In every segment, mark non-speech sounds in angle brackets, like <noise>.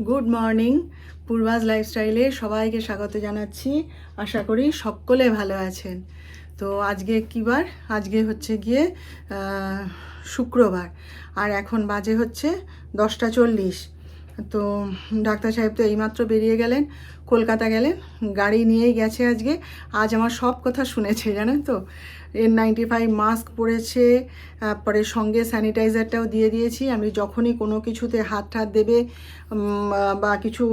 Good morning পূর্বাজ লাইফস্টাইলে সবাইকে স্বাগত জানাচ্ছি। আশা করি সকলে ভালো আছেন। তো আজকে কী বার? আজকে হচ্ছে গিয়ে শুক্রবার। আর এখন বাজে হচ্ছে দশটা চল্লিশ। তো ডাক্তার সাহেব তো এইমাত্র বেরিয়ে গেলেন, কলকাতা গেলেন, গাড়ি নিয়েই গেছে আজকে। আজ আমার সব কথা শুনেছে, জানেন তো? এন নাইনটি ফাইভ মাস্ক পরেছে, তারপরে সঙ্গে স্যানিটাইজারটাও দিয়ে দিয়েছি। আমি যখনই কোনো কিছুতে হাত টাত দেবে বা কিছু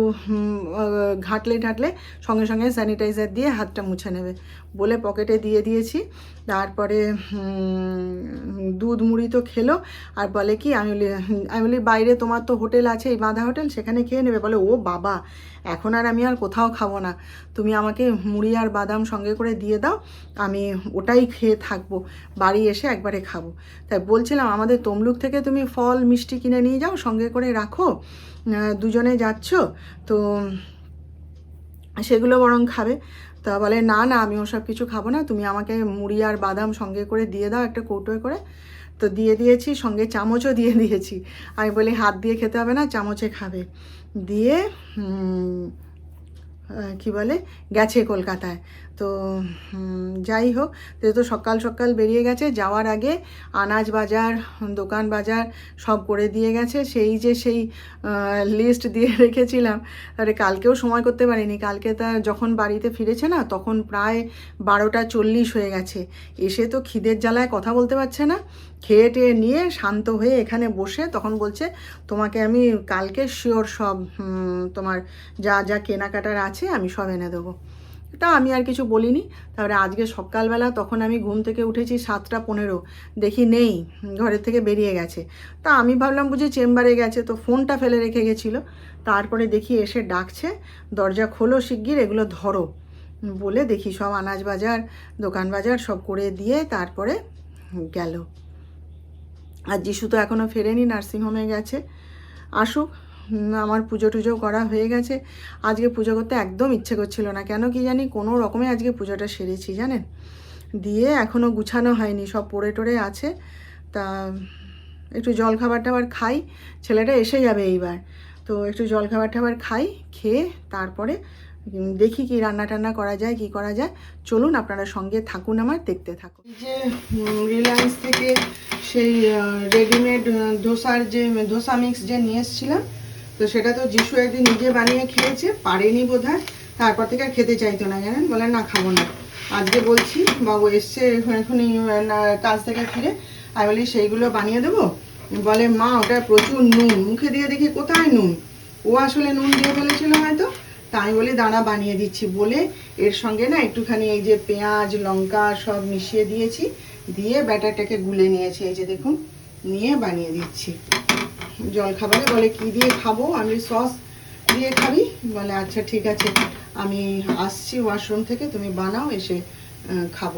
ঘাটলে ঢাটলে সঙ্গে সঙ্গে স্যানিটাইজার দিয়ে হাতটা মুছে নেবে বলে পকেটে দিয়ে দিয়েছি। তারপরে দুধ মুড়ি তো খেলো। আর বলে কি, আমি বলি আমি বলি, বাইরে তোমার তো হোটেল আছে, এই বাঁধা হোটেল, সেখানে খেয়ে নেবে। বলে, ও বাবা এখন আর আমি আর কোথাও খাব না। তুমি আমাকে মুড়ি আর বাদাম সঙ্গে করে দিয়ে দাও, আমি ওটাই খেয়ে থাকব। বাড়ি এসে একবারে খাব। তাই বলছিলাম, আমাদের তমলুক থেকে তুমি ফল, মিষ্টি কিনে নিয়ে যাও, সঙ্গে করে রাখো। দুজনে যাচ্ছ, তো সেগুলো বরং খাবে। তা বলে, না না, আমি ওসব কিছু খাব না। তুমি আমাকে মুড়ি আর বাদাম সঙ্গে করে দিয়ে দাও একটা কৌটোয় করে। তো দিয়ে দিয়েছি, সঙ্গে চামচও দিয়ে দিয়েছি। আমি বলি, হাত দিয়ে খেতে হবে না, চামচে খাবে। দিয়ে কি বলে গেছে কলকাতায়। তো যাই হোক, যেহেতু সকাল সকাল বেরিয়ে গেছে, যাওয়ার আগে আনাজ বাজার, দোকান বাজার সব করে দিয়ে গেছে। সেই যে সেই লিস্ট দিয়ে <laughs> রেখেছিলাম। আরে কালকেও সময় করতে পারিনি। কালকে তা যখন বাড়িতে ফিরেছে না, তখন প্রায় বারোটা চল্লিশ হয়ে গেছে। এসে তো খিদের জ্বালায় কথা বলতে পারছে না। খেয়ে টেয়ে নিয়ে শান্ত হয়ে এখানে বসে তখন বলছে, তোমাকে আমি কালকে শিওর সব তোমার যা যা কেনাকাটার আছে, আমি সব এনে দেবো। তা আমি আর কিছু বলিনি। তারপরে আজকে সকালবেলা তখন আমি ঘুম থেকে উঠেছি সাতটা পনেরো। দেখি নেই, ঘরের থেকে বেরিয়ে গেছে। তা আমি ভাবলাম বুঝি চেম্বারে গেছে, তো ফোনটা ফেলে রেখে গেছিল। তারপরে দেখি এসে ডাকছে, দরজা খোলো শিগগির, এগুলো ধরো। বলে দেখি সব আনাজ বাজার, দোকান বাজার সব করে দিয়ে তারপরে গেল। আর যিশু তো এখনও ফেরেনি, নার্সিংহোমে গেছে। আসুক আমার পুজো টুজো করা হয়ে গেছে। আজকে পুজো করতে একদম ইচ্ছে করছিল না। কেন কি জানি কোনো রকমে আজকে পুজোটা সেরেছি, জানেন? দিয়ে এখনও গুছানো হয়নি, সব পড়ে টড়ে আছে। তা একটু জল খাবার টাবার খাই, ছেলেটা এসে যাবে এইবার। তো একটু জল খাবার টাবার খাই, খেয়ে তারপরে দেখি কি রান্না টান্না করা যায়, কি করা যায়। চলুন আপনারা সঙ্গে থাকুন আমার, দেখতে থাকুন। যে রিলায়েন্স থেকে সেই রেডিমেড ধোসার যে, ধোসা মিক্স যে নিয়ে এসেছিলাম তো সেটা তো যিশু একদিন নিজে বানিয়ে খেয়েছে, পারেনি বোধ হয় তারপর থেকে আর খেতে চাইতো না, জানেন? বলে, না, খাব না। আজকে বলছি, বাবু এসছে এখনই কাজ থেকে ফিরে। আমি বলি, সেইগুলো বানিয়ে দেবো? বলে, মা, ওটা প্রচুর নুন। মুখে দিয়ে দেখি, কোথায় নুন? ও আসলে নুন দিয়ে ফেলেছিল হয়তো। তা আমি বলি দানা বানিয়ে দিচ্ছি। বলে, এর সঙ্গে না, একটুখানি এই যে পেঁয়াজ, লঙ্কা, সব মিশিয়ে দিয়েছি। দিয়ে ব্যাটারটাকে গুলে নিয়েছি। এই যে দেখুন, নিয়ে বানিয়ে দিচ্ছি। জল খাবারে বলে কি দিয়ে খাব? আমি সস দিয়ে খাবি? বলে আচ্ছা ঠিক আছে। আমি আসছি ওয়াশরুম থেকে, তুমি বানাও, এসে খাব।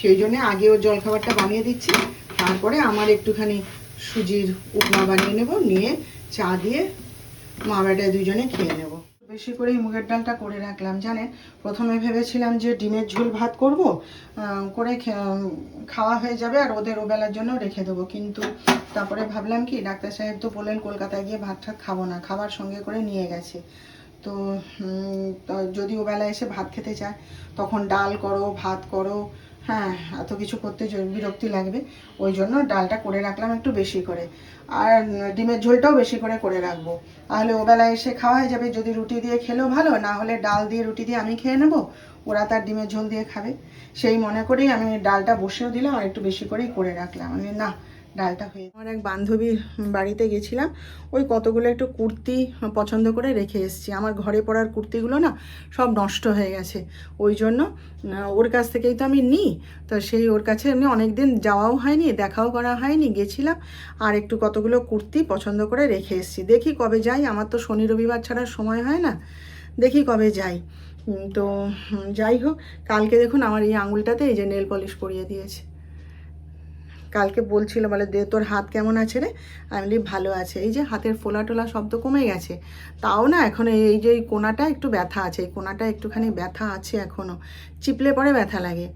সেই জন্য আগে ওর জল খাবারটা বানিয়ে দিচ্ছি। তারপরে আমার একটুখানি সুজির উপমা বানিয়ে নেব, নিয়ে চা দিয়ে মা বেটায় দুজনে খেয়ে নেব। বেশি করেই মুগের ডালটা করে রাখলাম জানেন প্রথমে ভেবেছিলাম যে ডিমের ঝোল ভাত করব করে খাওয়া হয়ে যাবে আর ওদের ওবেলার জন্য রেখে দেবো। কিন্তু তারপরে ভাবলাম কি, ডাক্তার সাহেব তো বললেন কলকাতায় গিয়ে ভাত ঠাত খাব না, খাবার সঙ্গে করে নিয়ে গেছে। তো যদি ওবেলা এসে ভাত খেতে চায়, তখন ডাল করো, ভাত করো হ্যাঁ এত কিছু করতে বিরক্তি লাগবে। ওই জন্য ডালটা করে রাখলাম একটু বেশি করে। আর ডিমের ঝোলটাও বেশি করে করে রাখব। তাহলে ওবেলা এসে খাওয়া হয়ে যাবে। যদি রুটি দিয়ে খেলেও ভালো, না হলে ডাল দিয়ে রুটি দিয়ে আমি খেয়ে নেব, ওরা তার ডিমের ঝোল দিয়ে খাবে। সেই মনে করেই আমি ডালটা বসেও দিলাম আর একটু বেশি করেই করে রাখলাম। না ডালটা হয়ে আমার এক বান্ধবীর বাড়িতে গেছিলাম, ওই কতগুলো একটু কুর্তি পছন্দ করে রেখে এসেছি। আমার ঘরে পড়ার কুর্তিগুলো না সব নষ্ট হয়ে গেছে। ওই জন্য ওর কাছ থেকেই তো আমি নিই। তো সেই ওর কাছে এমনি অনেক দিন যাওয়াও হয়নি, দেখাও করা হয়নি, গেছিলাম। আর একটু কতগুলো কুর্তি পছন্দ করে রেখে এসেছি। দেখি কবে যাই, আমার তো শনি রবিবার ছাড়া সময় হয় না। দেখি কবে যাই। তো যাই হোক, কালকে দেখুন আমার এই আঙুলটাতে এই যে নেল পলিশ পরিয়ে দিয়েছে। কালকে বলছিল, বলে দে, তোর হাত কেমন আছে রে? আমি বলি, ভালো আছে। এই যে হাতের ফোলা টোলা শব্দ কমে গেছে, তাও না এখন এই যে এই কোনাটা একটু ব্যথা আছে, এই কোনাটা একটুখানি ব্যথা আছে এখনও চিপলে পরে ব্যথা লাগে।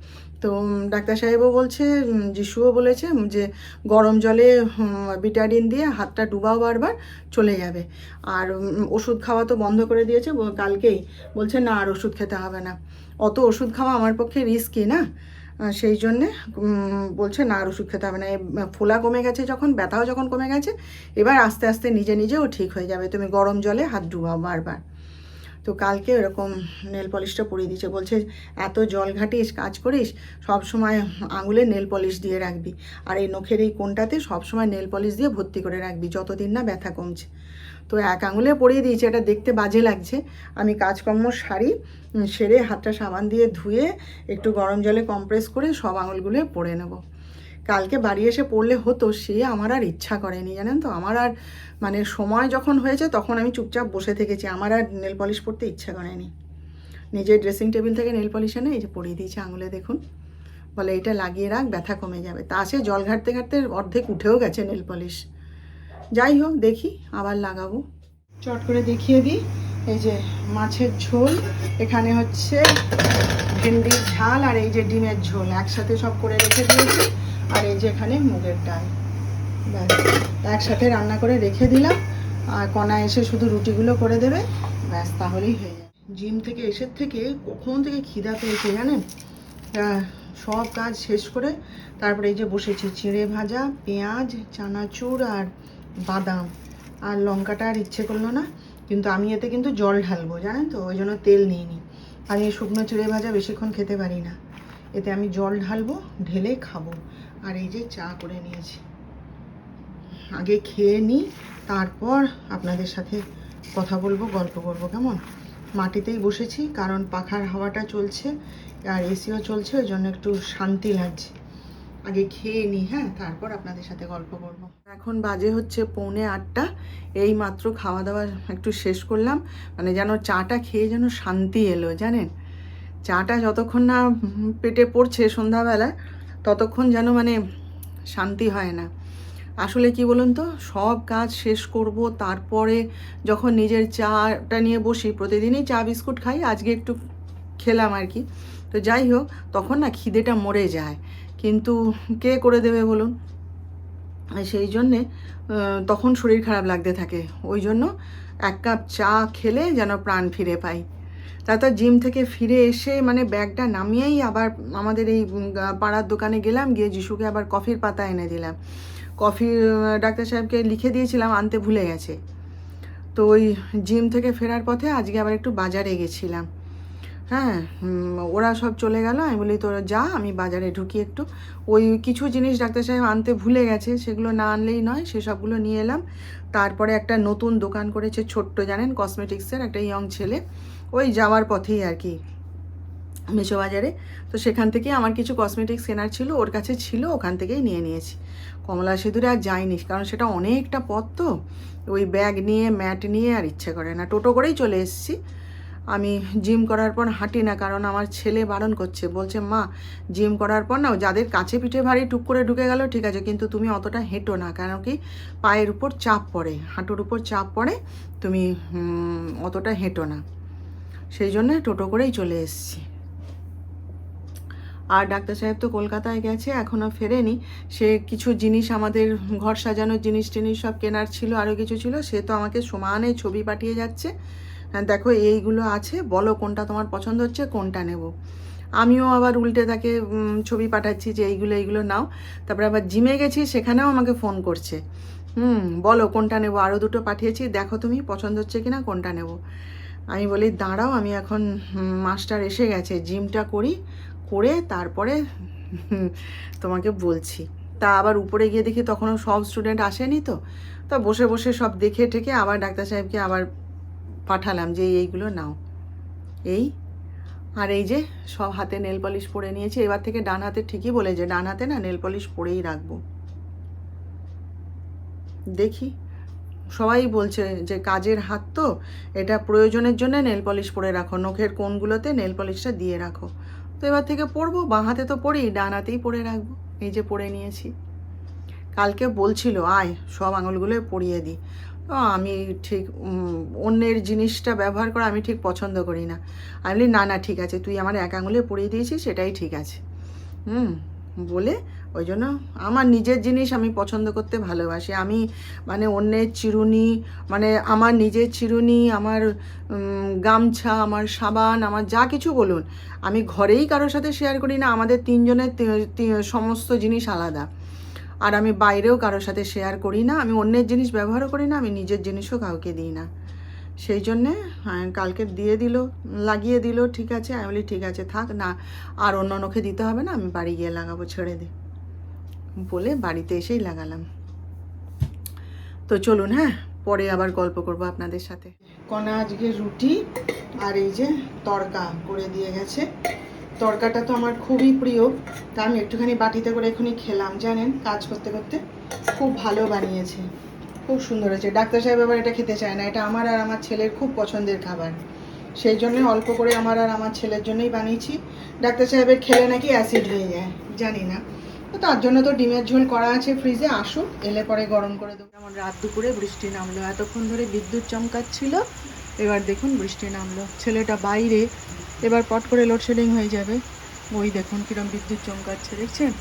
তো ডাক্তার সাহেবও বলছে যিশুও বলেছে যে গরম জলে বিটাডিন দিয়ে হাতটা ডুবাও বারবার, চলে যাবে। আর ওষুধ খাওয়া তো বন্ধ করে দিয়েছে কালকেই। বলছে, না আর ওষুধ খেতে হবে না। অত ওষুধ খাওয়া আমার পক্ষে রিস্কি না। সেই জন্যে বলছে, না, আর ওষুধ খেতে হবে না। ফোলা কমে গেছে যখন, ব্যথাও যখন কমে গেছে, এবার আস্তে আস্তে নিজে নিজেও ঠিক হয়ে যাবে। তুমি গরম জলে হাত ডুবাও বারবার। তো কালকে এরকম নেল পলিশটা পরিয়ে দিয়েছে। বলছে, এত জল ঘাটিস, কাজ করিস, সব সময় আঙুলে নেল পলিশ দিয়ে রাখবি। আর এই নখের এই কোনটাতে সব সময় নেল পলিশ দিয়ে ভর্তি করে রাখবি, যতদিন না ব্যথা কমছে। তো এক আঙুলে পরিয়ে দিয়েছে, এটা দেখতে বাজে লাগছে। আমি কাজকর্ম সারি সেরে হাতটা সাবান দিয়ে ধুয়ে একটু গরম জলে কম্প্রেস করে সব আঙুলগুলো পরে নেব। কালকে বাড়ি এসে পড়লে হতো, সে আমার আর ইচ্ছা করেনি, জানেন তো? আমার আর মানে সময় যখন হয়েছে তখন আমি চুপচাপ বসে থেকেছি, আমার আর নেল পলিশ পরতে ইচ্ছা করেনি। নিজের ড্রেসিং টেবিল থেকে নেল পলিশ এনে এই যে পরিয়ে দিয়েছে আঙুলে, দেখুন। বলে, এটা লাগিয়ে রাখ, ব্যথা কমে যাবে। তা সে জল ঘাটতে ঘাটতে অর্ধেক উঠেও গেছে নেল পলিশ। যাই হোক, দেখি আবার লাগাবো। চট করে দেখিয়ে দিই, এই যে মাছের ঝোল, এখানে হচ্ছে ভেন্ডির ঝাল আর এই যে ডিমের ঝোল, একসাথে সব করে রেখে দিয়েছি। আর এই যে এখানে মুগের ডাল। ব্যাস, একসাথে রান্না করে রেখে দিলাম। আর কণা এসে শুধু রুটিগুলো করে দেবে। ব্যাস, তাহলেই হয়ে যাবে। জিম থেকে এসে থেকে কখন থেকে খিদা পেয়েছে জানেন? সব কাজ শেষ করে তারপরে এই যে বসেছি, চিঁড়ে ভাজা, পেঁয়াজ, চানাচুর আর বাদাম। আর লঙ্কাটা আর ইচ্ছে করল না, কিন্তু আমি এতে কিন্তু জল ঢালবো, জানেন তো? ওই জন্য তেল নিইনি। আমি শুকনো চিঁড়ে ভাজা বেশিক্ষণ খেতে পারি না। এতে আমি জল ঢালবো, ঢেলে খাব। আর এই যে চা করে নিয়েছি। আগে খেয়ে নিই, তারপর আপনাদের সাথে কথা বলব, গল্প করব, কেমন? মাটিতেই বসেছি, কারণ পাখার হাওয়াটা চলছে আর এসিও চলছে, ওই জন্য একটু শান্তি লাগছে। আগে খেয়ে নিই হ্যাঁ তারপর আপনাদের সাথে গল্প করব। এখন বাজে হচ্ছে পৌনে আটটা, এই মাত্র খাওয়া দাওয়া একটু শেষ করলাম মানে যেন চাটা খেয়ে যেন শান্তি এলো, জানেন? চাটা যতক্ষণ না পেটে পড়ছে সন্ধ্যাবেলা ততক্ষণ যেন মানে শান্তি হয় না। আসলে কি বলুন তো, সব কাজ শেষ করব, তারপরে যখন নিজের চাটা নিয়ে বসি, প্রতিদিনই চা, বিস্কুট খাই, আজকে একটু খেলাম আর কি। তো যাই হোক, তখন না খিদেটা মরে যায়। কিন্তু কে করে দেবে বলুন? সেই জন্যে তখন শরীর খারাপ লাগতে থাকে। ওই জন্য এক কাপ চা খেলে যেন প্রাণ ফিরে পাই। তারপর জিম থেকে ফিরে এসে মানে ব্যাগটা নামিয়েই আবার আমাদের এই পাড়ার দোকানে গেলাম, গিয়ে যিশুকে আবার কফির পাতা এনে দিলাম। কফি ডাক্তার সাহেবকে লিখে দিয়েছিলাম, আনতে ভুলে গেছে। তো ওই জিম থেকে ফেরার পথে আজকে আবার একটু বাজারে গেছিলাম। হ্যাঁ ওরা সব চলে গেল, আমি বলি, তোরা যা, আমি বাজারে ঢুকি একটু। ওই কিছু জিনিস ডাক্তার সাহেব আনতে ভুলে গেছে, সেগুলো না আনলেই নয় সেসবগুলো নিয়ে এলাম। তারপরে একটা নতুন দোকান করেছে ছোট্ট, জানেন কসমেটিক্সের একটা ইয়ং ছেলে। ওই যাওয়ার পথেই আর কি মেশো বাজারে তো সেখান থেকে আমার কিছু কসমেটিক্স কেনার ছিল, ওর কাছে ছিল, ওখান থেকেই নিয়ে নিয়েছি। কমলা সিঁদুরে আর যাইনি, কারণ সেটা অনেকটা পথ তো। ওই ব্যাগ নিয়ে ম্যাট নিয়ে আর ইচ্ছে করে না। টোটো করেই চলে এসেছি। আমি জিম করার পর হাঁটি না, কারণ আমার ছেলে বারণ করছে। বলছে, মা জিম করার পর না, যাদের কাছে পিঠে ভারী টুক করে ঢুকে গেল, ঠিক আছে, কিন্তু তুমি অতটা হেঁটো না। কেন কি পায়ের উপর চাপ পড়ে, হাঁটুর উপর চাপ পড়ে, তুমি অতটা হেঁটো না। সেই জন্য টোটো করেই চলে এসেছি। আর ডাক্তার সাহেব তো কলকাতায় গেছে এখনও ফেরেনি। সে কিছু জিনিস আমাদের ঘর সাজানোর জিনিস টিনিস সব কেনার ছিল আরও কিছু ছিল সে তো আমাকে সমানে ছবি পাঠিয়ে যাচ্ছে। হ্যাঁ, দেখো এইগুলো আছে বলো কোনটা তোমার পছন্দ হচ্ছে কোনটা নেব। আমিও আবার উল্টে তাকে ছবি পাঠাচ্ছি যে এইগুলো এইগুলো নাও। তারপরে আবার জিমে গেছি সেখানেও আমাকে ফোন করছে। হুম বলো কোনটা নেব? আরও দুটো পাঠিয়েছি দেখো তুমি পছন্দ হচ্ছে কি না কোনটা নেব? আমি বলি, দাঁড়াও, আমি এখন মাস্টার এসে গেছে, জিমটা করি, করে তারপরে তোমাকে বলছি। তা আবার উপরে গিয়ে দেখি তখনও সব স্টুডেন্ট আসেনি তো। তা বসে বসে সব দেখে ঠেকে আবার ডাক্তার সাহেবকে আবার পাঠালাম যে, এইগুলো নাও। এই? আর এই যে, সব হাতে নেল পলিশ পরে নিয়েছি, এবার থেকে ডান হাতে ঠিকই বলে যে ডান হাতে না নেল পলিশ পরেই রাখব। দেখি। সবাই বলছে যে কাজের হাত তো, এটা প্রয়োজনের জন্য নেল পলিশ পরে রাখো, নখের কোণগুলোতে নেল পলিশটা দিয়ে রাখো। তো এবার থেকে পরবো, বাঁ হাতে তো পরি ডান হাতেই পরে রাখব, এই যে পরে নিয়েছি। কালকে বলছিল, আয়, সব আঙুলগুলো পরিয়ে দিই তো আমি ঠিক অন্যের জিনিসটা ব্যবহার করা আমি ঠিক পছন্দ করি না। আমি বলি, না না, ঠিক আছে, তুই আমার এক আঙুলে পরিয়ে দিয়েছিস, সেটাই ঠিক আছে। হুম বলে ওই জন্য আমার নিজের জিনিস আমি পছন্দ করতে ভালোবাসি। আমি মানে অন্যের চিরুনি মানে আমার নিজের চিরুনি, আমার গামছা, আমার সাবান, আমার যা কিছু বলুন, আমি ঘরেই কারোর সাথে শেয়ার করি না, আমাদের তিনজনের সমস্ত জিনিস আলাদা। আর আমি বাইরেও কারোর সাথে শেয়ার করি না, আমি অন্যের জিনিস ব্যবহারও করি না, আমি নিজের জিনিসও কাউকে দিই না। সেই জন্যে হ্যাঁ, কালকে দিয়ে দিল লাগিয়ে দিল ঠিক আছে। আমি বলি ঠিক আছে থাক না আর অন্য নখে দিতে হবে না আমি বাড়ি গিয়ে লাগাবো ছেড়ে দে। বলে বাড়িতে এসেই লাগালাম। তো চলুন হ্যাঁ পরে আবার গল্প করব আপনাদের সাথে। কণা আজকে রুটি আর এই যে তড়কা করে দিয়ে গেছে। তড়কাটা তো আমার খুবই প্রিয়। তা আমি একটুখানি বাটিতে করে এখনই খেলাম জানেন কাজ করতে করতে। খুব ভালো বানিয়েছে। খুব সুন্দর হয়েছে। ডাক্তার সাহেব আবার এটা খেতে চায় না। এটা আমার আর আমার ছেলের খুব পছন্দের খাবার। সেই জন্য অল্প করে আমার আর আমার ছেলের জন্যই বানিয়েছি। ডাক্তার সাহেবের খেলে নাকি অ্যাসিড হয়ে যায়, জানি না। তো তার জন্য তো ডিমের ঝোল করা আছে ফ্রিজে, আসুক, এলে পরে গরম করে দেবো। যেমন রাত দুপুরে বৃষ্টি নামলো, এতক্ষণ ধরে বিদ্যুৎ চমকাচ্ছিল, এবার দেখুন বৃষ্টি নামলো। ছেলেটা বাইরে, এবার পট করে লোডশেডিং হয়ে যাবে। ওই দেখুন কিরম বিদ্যুৎ চমকাচ্ছে, দেখছেন?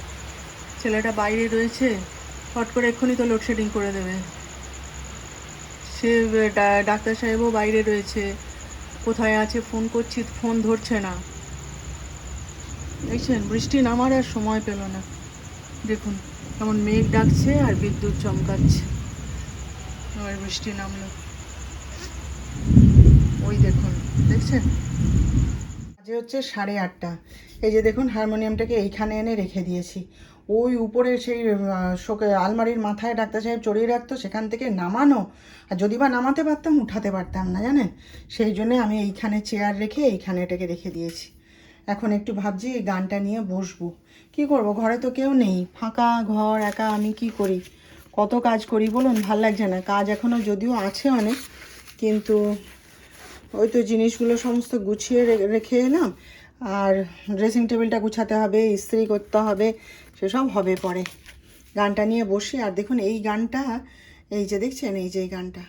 ছেলেটা বাইরে রয়েছে, পট করে এক্ষুনি তো লোডশেডিং করে দেবে। সে ডাক্তার সাহেবও বাইরে রয়েছে। কোথায় আছে, ফোন করছি, ফোন ধরছে না। দেখছেন, বৃষ্টি নামার আর সময় পেল না। দেখুন, কেমন মেঘ ডাকছে আর বিদ্যুৎ চমকাচ্ছে। আবার বৃষ্টি নামলো। ওই দেখুন, দেখছেন? আজকে হচ্ছে সাড়ে আটটা। এই যে দেখুন, হারমোনিয়ামটাকে এইখানে এনে রেখে দিয়েছি। ওই উপরে সেই শোকে আলমারির মাথায় ডাক্তার সাহেব চড়িয়ে রাখতো, সেখান থেকে নামানো। আর যদি বা নামাতে পারতাম, উঠাতে পারতাম না, জানেন? সেই জন্যে আমি এইখানে চেয়ার রেখে এইখানে এটাকে রেখে দিয়েছি। এখন একটু ভাবছি এই গানটা নিয়ে বসবো। কি করব? ঘরে তো কেউ নেই। ফাঁকা ঘর, একা আমি কি করি? কত কাজ করি বলুন? ভালো লাগছে না। কাজ এখনও যদিও আছে অনেক, কিন্তু ওই তো জিনিসগুলো সমস্ত গুছিয়ে রেখে এলাম। আর ড্রেসিং টেবিলটা গুছাতে হবে, ইস্ত্রি করতে হবে সেসব হবে পরে। গানটা নিয়ে বসি, আর দেখুন এই গানটা, এই যে দেখছেন, এই যে এই গানটা।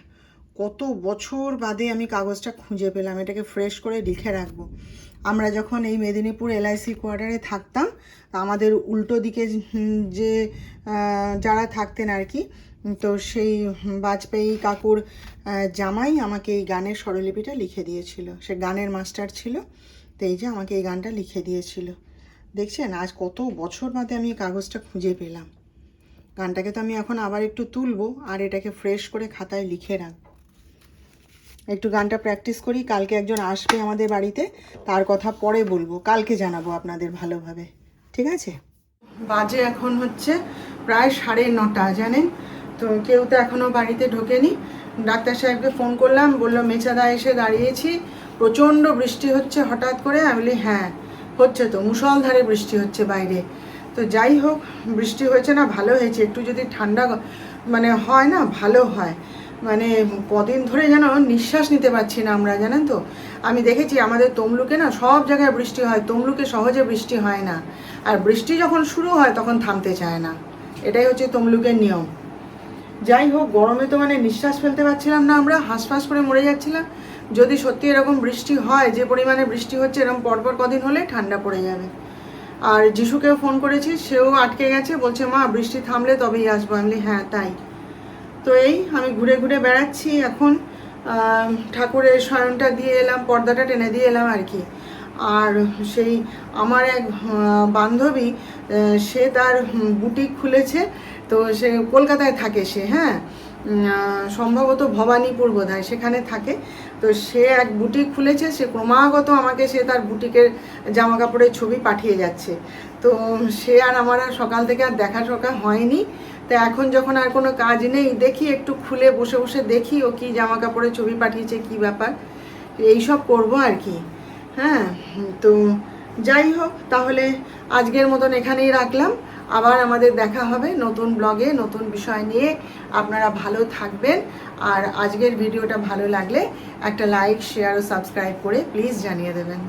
কত বছর বাদে আমি কাগজটা খুঁজে পেলাম, এটাকে ফ্রেশ করে লিখে রাখব। আমরা যখন এই মেদিনীপুর এলআইসি কোয়ার্টারে থাকতাম আমাদের উল্টো দিকে যে যারা থাকতেন আর কি, তো সেই বাজপেয়ী কাকুর জামাই আমাকে এই গানের স্বরলিপিটা লিখে দিয়েছিল। সে গানের মাস্টার ছিল, তো এই যে আমাকে এই গানটা লিখে দিয়েছিল। দেখছেন? আজ কত বছর বাদে আমি এই কাগজটা খুঁজে পেলাম। গানটাকে তো আমি এখন আবার একটু তুলবো আর এটাকে ফ্রেশ করে খাতায় লিখে রাখব একটু গানটা প্র্যাকটিস করি, কালকে একজন আসবে আমাদের বাড়িতে, তার কথা পরে বলব, কালকে জানাব আপনাদের ভালোভাবে। ঠিক আছে? বাজে এখন হচ্ছে প্রায় সাড়ে নটা, জানেন? তো কেউ তো এখনও বাড়িতে ঢোকেনি। ডাক্তার সাহেবকে ফোন করলাম, বলল, মেচাদা এসে দাঁড়িয়েছি। প্রচণ্ড বৃষ্টি হচ্ছে হঠাৎ করে। আমি বলি হ্যাঁ। হচ্ছে তো মুষলধারে বৃষ্টি হচ্ছে বাইরে। তো যাই হোক, বৃষ্টি হয়েছে না, ভালো হয়েছে। একটু যদি ঠান্ডা মানে হয় না, ভালো হয়। মানে কদিন ধরে যেন নিঃশ্বাস নিতে পারছি না আমরা, জানেন তো? আমি দেখেছি আমাদের তমলুকে না, সব জায়গায় বৃষ্টি হয়। তমলুকে সহজে বৃষ্টি হয় না। আর বৃষ্টি যখন শুরু হয়, তখন থামতে চায় না। এটাই হচ্ছে তমলুকের নিয়ম। যাই হোক, গরমে তো মানে নিঃশ্বাস ফেলতে পারছিলাম না আমরা, হাঁসফাঁস করে মরে যাচ্ছিলাম। যদি সত্যি এরকম বৃষ্টি হয়, যে পরিমাণে বৃষ্টি হচ্ছে, এরকম পরপর কদিন হলে ঠান্ডা পড়ে যাবে। আর যিশুকেও ফোন করেছি, সেও আটকে গেছে, বলছে, মা, বৃষ্টি থামলে তবেই আসব। আমি হ্যাঁ তাই। তো এই আমি ঘুরে ঘুরে বেড়াচ্ছি এখন। ঠাকুরের শয়নটা দিয়ে এলাম, পর্দাটা টেনে দিয়ে এলাম আর কি। আর সেই আমার এক বান্ধবী সে তার বুটিক খুলেছে, তো সে কলকাতায় থাকে সে হ্যাঁ? সম্ভবত ভবানীপুর বোধ সেখানে থাকে। তো সে এক বুটিক খুলেছে, সে ক্রমাগত আমাকে সে তার বুটিকের জামা কাপড়ের ছবি পাঠিয়ে যাচ্ছে। তো সে আর আমার আর সকাল থেকে আর দেখা সকা হয়নি। তো এখন যখন আর কোনো কাজ নেই, দেখি একটু খুলে বসে বসে দেখি ও কি জামা কাপড়ের ছবি পাঠিয়েছে, কি ব্যাপার। এইসব করব আর কি। হ্যাঁ তো যাই হোক, তাহলে আজকের মতন এখানেই রাখলাম। আবার আমাদের দেখা হবে নতুন ব্লগে, নতুন বিষয় নিয়ে। আপনারা ভালো থাকবেন। আর আজকের ভিডিওটা ভালো লাগলে একটা লাইক শেয়ার ও সাবস্ক্রাইব করে প্লিজ জানিয়ে দেবেন।